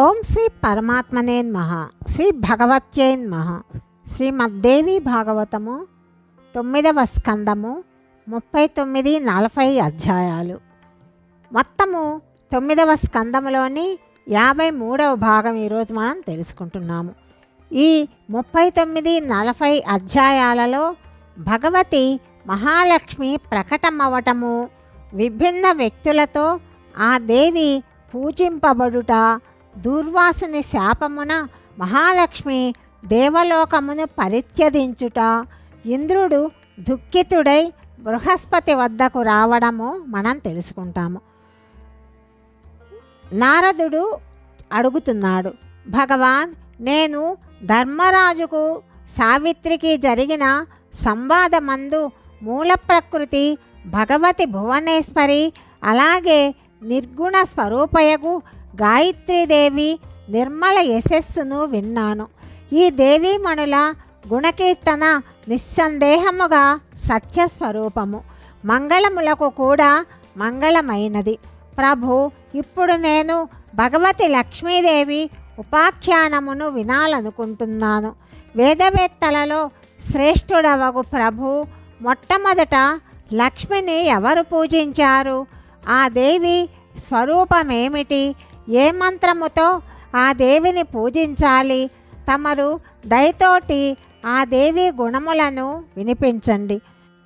ఓం శ్రీ పరమాత్మనే మహ శ్రీ భగవత్యై మహ శ్రీమద్దేవి భాగవతము తొమ్మిదవ స్కందము ముప్పై తొమ్మిది నలభై అధ్యాయాలు. మొత్తము తొమ్మిదవ స్కందములోని యాభై మూడవ భాగం ఈరోజు మనం తెలుసుకుంటున్నాము. ఈ ముప్పై తొమ్మిది నలభై అధ్యాయాలలో భగవతి మహాలక్ష్మి ప్రకటమవటము విభిన్న వ్యక్తులతో ఆ దేవి పూజింపబడుట దూర్వాసుని శాపమున మహాలక్ష్మి దేవలోకమును పరిత్యదించుట ఇంద్రుడు దుఃఖితుడై బృహస్పతి వద్దకు రావడము మనం తెలుసుకుంటాము. నారదుడు అడుగుతున్నాడు భగవాన్ నేను ధర్మరాజుకు సావిత్రికి జరిగిన సంవాదమందు మూల ప్రకృతి భగవతి భువనేశ్వరి అలాగే నిర్గుణ స్వరూపయగు గాయత్రీదేవి నిర్మల యశస్సును విన్నాను. ఈ దేవీమణుల గుణకీర్తన నిస్సందేహముగా సత్యస్వరూపము. మంగళములకు కూడా మంగళమైనది. ప్రభు ఇప్పుడు నేను భగవతి లక్ష్మీదేవి ఉపాఖ్యానమును వినాలనుకుంటున్నాను. వేదవేత్తలలో శ్రేష్ఠుడవగు ప్రభు మొట్టమొదట లక్ష్మిని ఎవరు పూజించారు? ఆ దేవి స్వరూపమేమిటి? ఏ మంత్రముతో ఆ దేవిని పూజించాలి? తమరు దయతోటి ఆ దేవి గుణములను వినిపించండి.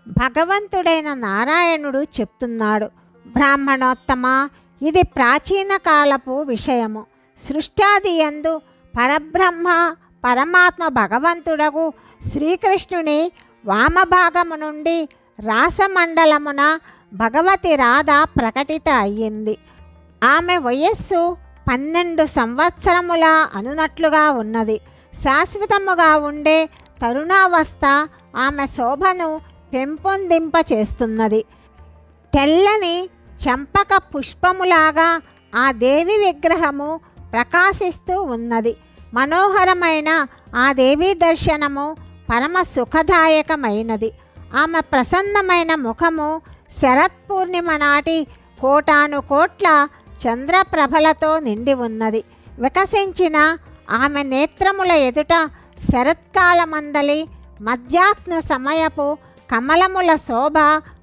భగవంతుడైన నారాయణుడు చెప్తున్నాడు బ్రాహ్మణోత్తమ ఇది ప్రాచీన కాలపు విషయము. సృష్టాది యందు పరబ్రహ్మ పరమాత్మ భగవంతుడగు శ్రీకృష్ణుని వామభాగము నుండి రాసమండలమున భగవతి రాధ ప్రకటిత అయ్యింది. ఆమె వయస్సు పన్నెండు సంవత్సరముల అనునట్లుగా ఉన్నది. శాశ్వతముగా ఉండే తరుణావస్థ ఆమె శోభను పెంపొందింప చేస్తున్నది తెల్లని చంపక పుష్పములాగా ఆ దేవి విగ్రహము ప్రకాశిస్తూ ఉన్నది. మనోహరమైన ఆ దేవి దర్శనము పరమ సుఖదాయకమైనది. ఆమె ప్రసన్నమైన ముఖము శరత్ పూర్ణిమ నాటి కోటాను కోట్ల చంద్రప్రభలతో నిండి ఉన్నది. వికసించిన ఆమె నేత్రముల ఎదుట శరత్కాలమందలి మధ్యాహ్న సమయపు కమలముల శోభ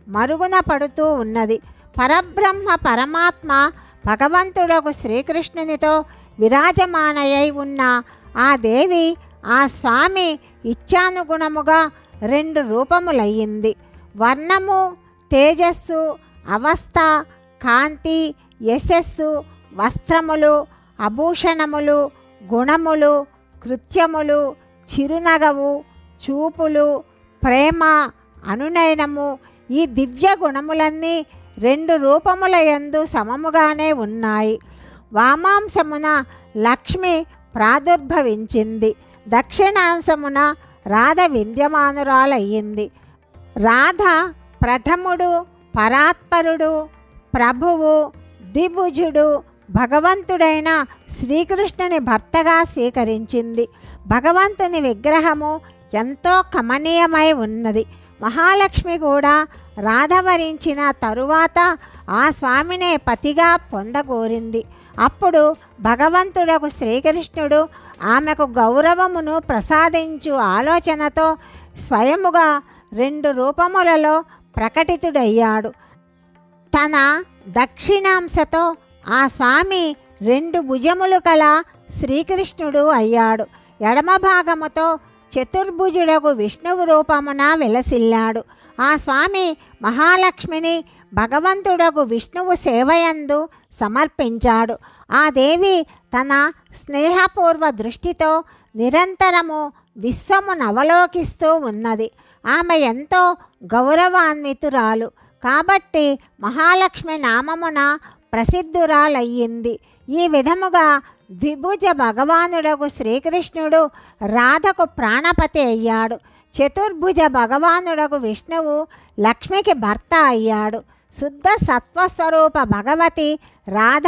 మరుగున పడుతూ ఉన్నది. పరబ్రహ్మ పరమాత్మ భగవంతుడకు శ్రీకృష్ణునితో విరాజమానయ్యై ఉన్న ఆ దేవి ఆ స్వామి ఇచ్చానుగుణముగా రెండు రూపములయ్యింది. వర్ణము తేజస్సు అవస్థ కాంతి యశస్సు వస్త్రములు అభూషణములు గుణములు కృత్యములు చిరునగవు చూపులు ప్రేమ అనునయనము ఈ దివ్య గుణములన్నీ రెండు రూపముల యందు సమముగానే ఉన్నాయి. వామాంశమున లక్ష్మి ప్రాదుర్భవించింది. దక్షిణాంశమున రాధ విద్యమానురాలయ్యింది. రాధ ప్రథముడు పరాత్పరుడు ప్రభువు ద్విభుజుడు భగవంతుడైన శ్రీకృష్ణుని భర్తగా స్వీకరించింది. భగవంతుని విగ్రహము ఎంతో కమనీయమై ఉన్నది. మహాలక్ష్మి కూడా రాధవరించిన తరువాత ఆ స్వామినే పతిగా పొందగోరింది. అప్పుడు భగవంతుడకు శ్రీకృష్ణుడు ఆమెకు గౌరవమును ప్రసాదించు ఆలోచనతో స్వయముగా రెండు రూపములలో ప్రకటితుడయ్యాడు. తన దక్షిణాంశతో ఆ స్వామి రెండు భుజములు కల శ్రీకృష్ణుడు అయ్యాడు. ఎడమ భాగముతో చతుర్భుజుడకు విష్ణువు రూపమున వెలసిల్లాడు. ఆ స్వామి మహాలక్ష్మిని భగవంతుడకు విష్ణువు సేవయందు సమర్పించాడు. ఆ దేవి తన స్నేహపూర్వ దృష్టితో నిరంతరము విశ్వమునవలోకిస్తూ ఉన్నది. ఆమె ఎంతో గౌరవాన్వితురాలు. కాబట్టి మహాలక్ష్మి నామమున ప్రసిద్ధురాలయ్యింది. ఈ విధముగా ద్విభుజ భగవానుడకు శ్రీకృష్ణుడు రాధకు ప్రాణపతి అయ్యాడు. చతుర్భుజ భగవానుడకు విష్ణువు లక్ష్మికి భర్త అయ్యాడు. శుద్ధ సత్వస్వరూప భగవతి రాధ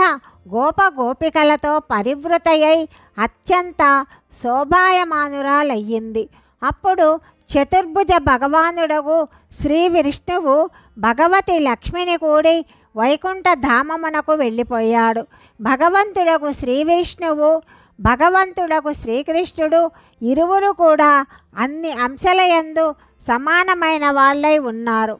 గోపగోపికలతో పరివృతయై అత్యంత శోభాయమానురాలయ్యింది. అప్పుడు చతుర్భుజ భగవానుడగు శ్రీ విష్ణువు భగవతి లక్ష్మిని కూడి వైకుంఠ ధామమునకు వెళ్ళిపోయాడు. భగవంతుడకు శ్రీ విష్ణువు భగవంతుడకు శ్రీకృష్ణుడు ఇరువురు కూడా అన్ని అంశలయందు సమానమైన వాళ్ళై ఉన్నారు.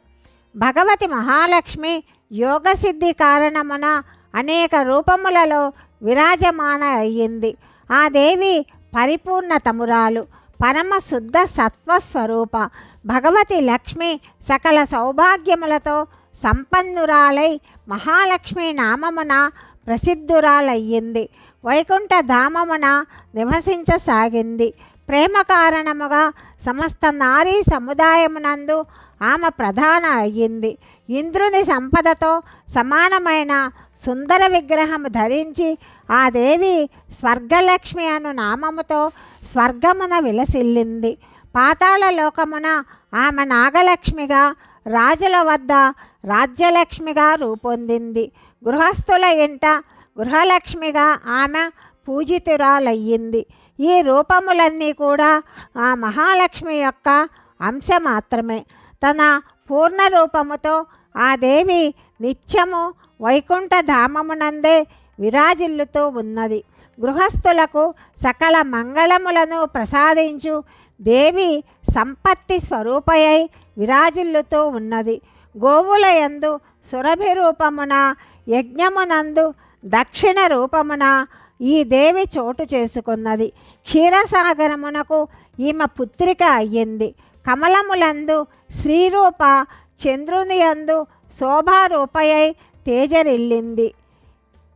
భగవతి మహాలక్ష్మి యోగసిద్ధి కారణమున అనేక రూపములలో విరాజమాన అయ్యింది. ఆ దేవి పరిపూర్ణతమురాలు. పరమశుద్ధ సత్వస్వరూప. భగవతి లక్ష్మి సకల సౌభాగ్యములతో సంపన్నురాలై మహాలక్ష్మి నామమున ప్రసిద్ధురాలయ్యింది. వైకుంఠ ధామమున నివసించసాగింది. ప్రేమ కారణముగా సమస్త నారీ సముదాయమునందు ఆమె ప్రధాన అయ్యింది. ఇంద్రుని సంపదతో సమానమైన సుందర విగ్రహము ధరించి ఆ దేవి స్వర్గలక్ష్మి అను నామముతో స్వర్గమున విలసిల్లింది. పాతాళ లోకమున ఆమె నాగలక్ష్మిగా రాజుల వద్ద రాజ్యలక్ష్మిగా రూపొందింది. గృహస్థుల ఇంట గృహలక్ష్మిగా ఆమె పూజితురాలయ్యింది. ఈ రూపములన్నీ కూడా ఆ మహాలక్ష్మి యొక్క అంశ మాత్రమే. తన పూర్ణ రూపముతో ఆ దేవి నిత్యము వైకుంఠధామమునందే విరాజిల్లుతూ ఉన్నది. గృహస్థులకు సకల మంగళములను ప్రసాదించు దేవి సంపత్తి స్వరూపయై విరాజిల్లుతూ ఉన్నది. గోవుల యందు సురభి రూపమున యజ్ఞమునందు దక్షిణ రూపమున ఈ దేవి చోటు చేసుకున్నది. క్షీరసాగరమునకు ఈమె పుత్రిక అయ్యింది. కమలములందు శ్రీరూప చంద్రుని యందు శోభారూపయై తేజరిల్లింది.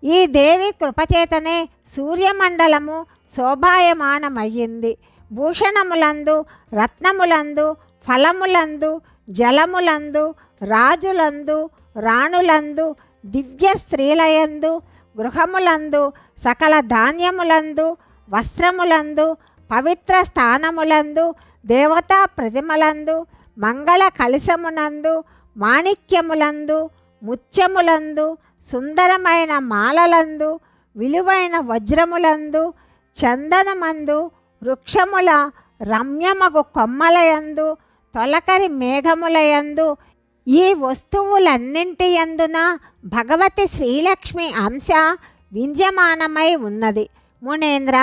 ఈ దేవి కృపచేతనే సూర్యమండలము శోభాయమానమయ్యింది. భూషణములందు రత్నములందు ఫలములందు జలములందు రాజులందు రాణులందు దివ్య స్త్రీలయందు గృహములందు సకల ధాన్యములందు వస్త్రములందు పవిత్ర స్థానములందు దేవతా ప్రతిమలందు మంగళ కలశమునందు మాణిక్యములందు ముత్యములందు సుందరమైన మాలలందు విలువైన వజ్రములందు చందనమందు వృక్షముల రమ్యమగు కొమ్మలయందు తొలకరి మేఘములయందు ఈ వస్తువులన్నింటి యందున భగవతి శ్రీలక్ష్మి అంశ వింజమానమై ఉన్నది. మునేంద్ర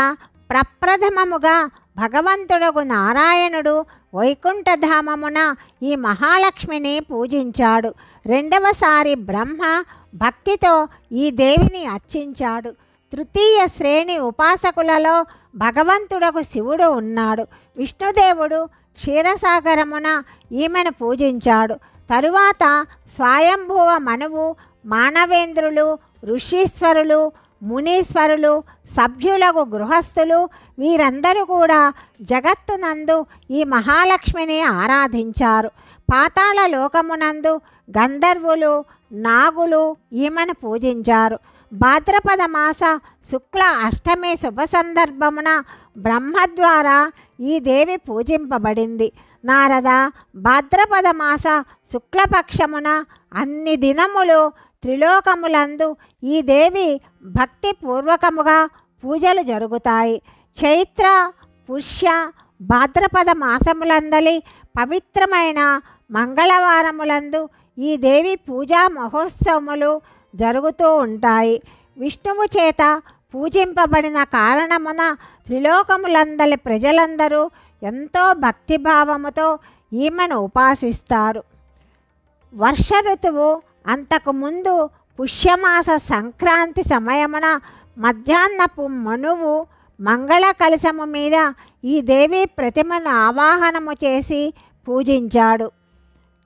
ప్రప్రథమముగా భగవంతుడకు నారాయణుడు వైకుంఠధామమున ఈ మహాలక్ష్మిని పూజించాడు. రెండవసారి బ్రహ్మ భక్తితో ఈ దేవిని అర్చించాడు. తృతీయ శ్రేణి ఉపాసకులలో భగవంతుడకు శివుడు ఉన్నాడు. విష్ణుదేవుడు క్షీరసాగరమున ఈమెను పూజించాడు. తరువాత స్వయంభువ మనువు మానవేంద్రులు ఋషీశ్వరులు మునీశ్వరులు సభ్యులకు గృహస్థులు వీరందరూ కూడా జగత్తునందు ఈ మహాలక్ష్మిని ఆరాధించారు. పాతాళ లోకమునందు గంధర్వులు నాగులు ఈమెను పూజించారు. భాద్రపద మాస శుక్ల అష్టమి శుభ సందర్భమున బ్రహ్మ ద్వారా ఈ దేవి పూజింపబడింది. నారద భాద్రపద మాస శుక్లపక్షమున అన్ని దినములు త్రిలోకములందు ఈ దేవి భక్తి పూర్వకముగా పూజలు జరుగుతాయి. చైత్ర పుష్య భాద్రపద మాసములందలి పవిత్రమైన మంగళవారములందు ఈ దేవి పూజా మహోత్సవములు జరుగుతూ ఉంటాయి. విష్ణువు చేత పూజింపబడిన కారణమున త్రిలోకములందలి ప్రజలందరూ ఎంతో భక్తిభావముతో ఈమెను ఉపాసిస్తారు. వర్ష ఋతువు అంతకుముందు పుష్యమాస సంక్రాంతి సమయమున మధ్యాహ్నపు మనువు మంగళ కలశము మీద ఈ దేవి ప్రతిమను ఆవాహనము చేసి పూజించాడు.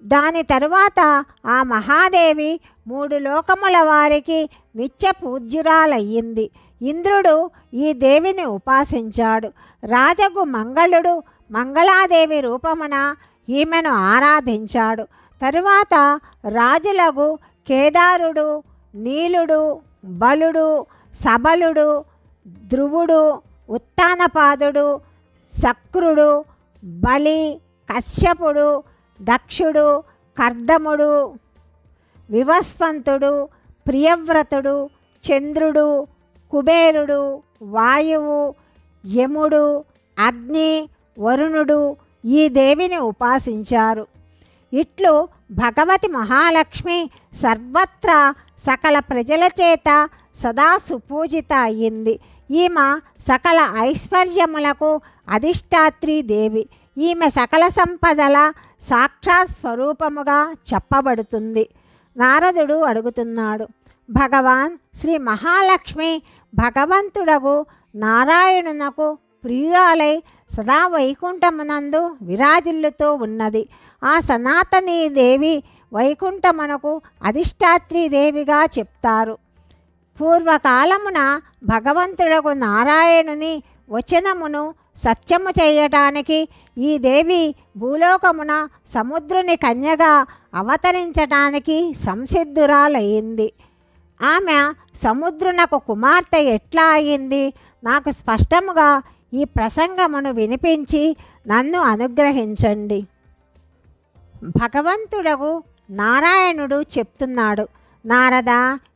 దాని తరువాత ఆ మహాదేవి మూడు లోకముల వారికి నిత్య పూజ్యురాలయ్యింది. ఇంద్రుడు ఈ దేవిని ఉపాసించాడు. రాజగు మంగళుడు మంగళాదేవి రూపమున ఈమెను ఆరాధించాడు. తరువాత రాజులకు కేదారుడు నీలుడు బలుడు సబలుడు ధ్రువుడు ఉత్తానపాదుడు శక్రుడు బలి కశ్యపుడు దక్షుడు కర్దముడు వివస్వంతుడు ప్రియవ్రతుడు చంద్రుడు కుబేరుడు వాయువు యముడు అగ్ని వరుణుడు ఈ దేవిని ఉపాసించారు. ఇట్లు భగవతి మహాలక్ష్మి సర్వత్రా సకల ప్రజల చేత సదా సుపూజిత అయింది ఈమె సకల ఐశ్వర్యములకు అధిష్టాత్రి దేవి. ఈమె సకల సంపదల సాక్షాత్ స్వరూపముగా చెప్పబడుతుంది. నారదుడు అడుగుతున్నాడు భగవాన్ శ్రీ మహాలక్ష్మి భగవంతుడగు నారాయణునకు ప్రియురాలై సదా వైకుంఠమునందు విరాజిల్లుతూ ఉన్నది. ఆ సనాతనీ దేవి వైకుంఠమునకు అధిష్టాత్రి దేవిగా చెప్తారు. పూర్వకాలమున భగవంతుడకు నారాయణుని వచనమును సత్యము చేయటానికి ఈ దేవి భూలోకమున సముద్రుని కన్యగా అవతరించటానికి సంసిద్ధురాలయ్యింది ఆమె సముద్రునకు కుమార్తె ఎట్లా అయింది? నాకు స్పష్టముగా ఈ ప్రసంగమును వినిపించి నన్ను అనుగ్రహించండి. భగవంతుడకు నారాయణుడు చెప్తున్నాడు నారద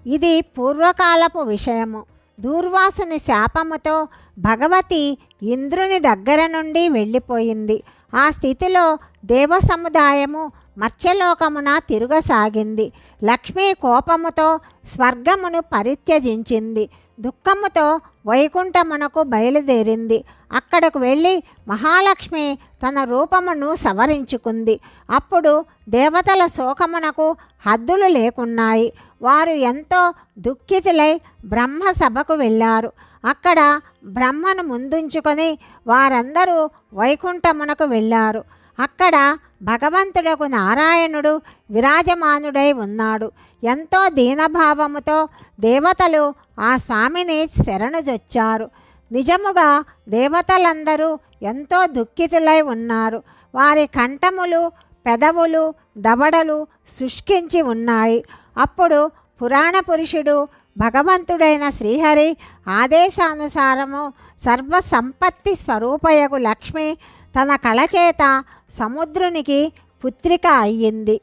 ఇది పూర్వకాలపు విషయము. దూర్వాసుని శాపముతో భగవతి ఇంద్రుని దగ్గర నుండి వెళ్ళిపోయింది. ఆ స్థితిలో దేవ సముదాయము మత్స్యలోకమున తిరుగసాగింది. లక్ష్మీ కోపముతో స్వర్గమును పరిత్యజించింది. దుఃఖముతో వైకుంఠమునకు బయలుదేరింది. అక్కడకు వెళ్ళి మహాలక్ష్మి తన రూపమును సవరించుకుంది. అప్పుడు దేవతల శోకమునకు హద్దులు లేకున్నాయి. వారు ఎంతో దుఃఖితులై బ్రహ్మ సభకు వెళ్ళారు. అక్కడ బ్రహ్మను ముందుంచుకొని వారందరూ వైకుంఠమునకు వెళ్ళారు. అక్కడ భగవంతుడకు నారాయణుడు విరాజమానుడై ఉన్నాడు. ఎంతో దీనభావముతో దేవతలు ఆ స్వామిని శరణుజొచ్చారు నిజముగా దేవతలందరూ ఎంతో దుఃఖితులై ఉన్నారు. వారి కంఠములు పెదవులు దవడలు శుష్కించి ఉన్నాయి. అప్పుడు పురాణ పురుషుడు భగవంతుడైన శ్రీహరి ఆదేశానుసారము సర్వ సంపత్తి స్వరూపయగు లక్ష్మి తన కళచేత సముద్రునికి పుత్రిక అయ్యింది.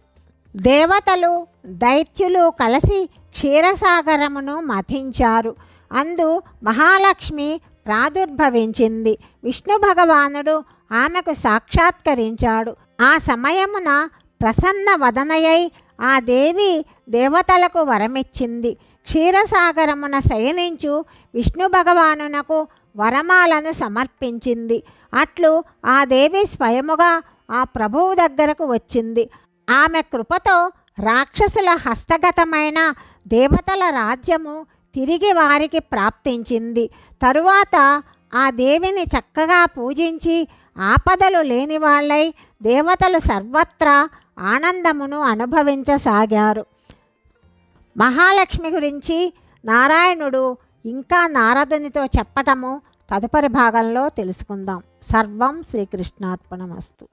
దేవతలు దైత్యులు కలిసి క్షీరసాగరమును మథించారు. అందు మహాలక్ష్మి ప్రాదుర్భవించింది. విష్ణు భగవానుడు ఆమెకు సాక్షాత్కరించాడు. ఆ సమయమున ప్రసన్న వదనయై ఆ దేవి దేవతలకు వరమిచ్చింది. క్షీరసాగరమున శయనించు విష్ణు భగవానునకు వరమాలను సమర్పించింది. అట్లు ఆ దేవి స్వయముగా ఆ ప్రభువు దగ్గరకు వచ్చింది. ఆమె కృపతో రాక్షసుల హస్తగతమైన దేవతల రాజ్యము తిరిగి వారికి ప్రాప్తించింది. తరువాత ఆ దేవిని చక్కగా పూజించి ఆపదలు లేని వాళ్ళై దేవతలు సర్వత్రా ఆనందమును అనుభవించసాగారు. మహాలక్ష్మి గురించి నారాయణుడు ఇంకా నారదునితో చెప్పటము తదుపరి భాగంలో తెలుసుకుందాం. సర్వం శ్రీకృష్ణార్పణమస్తు.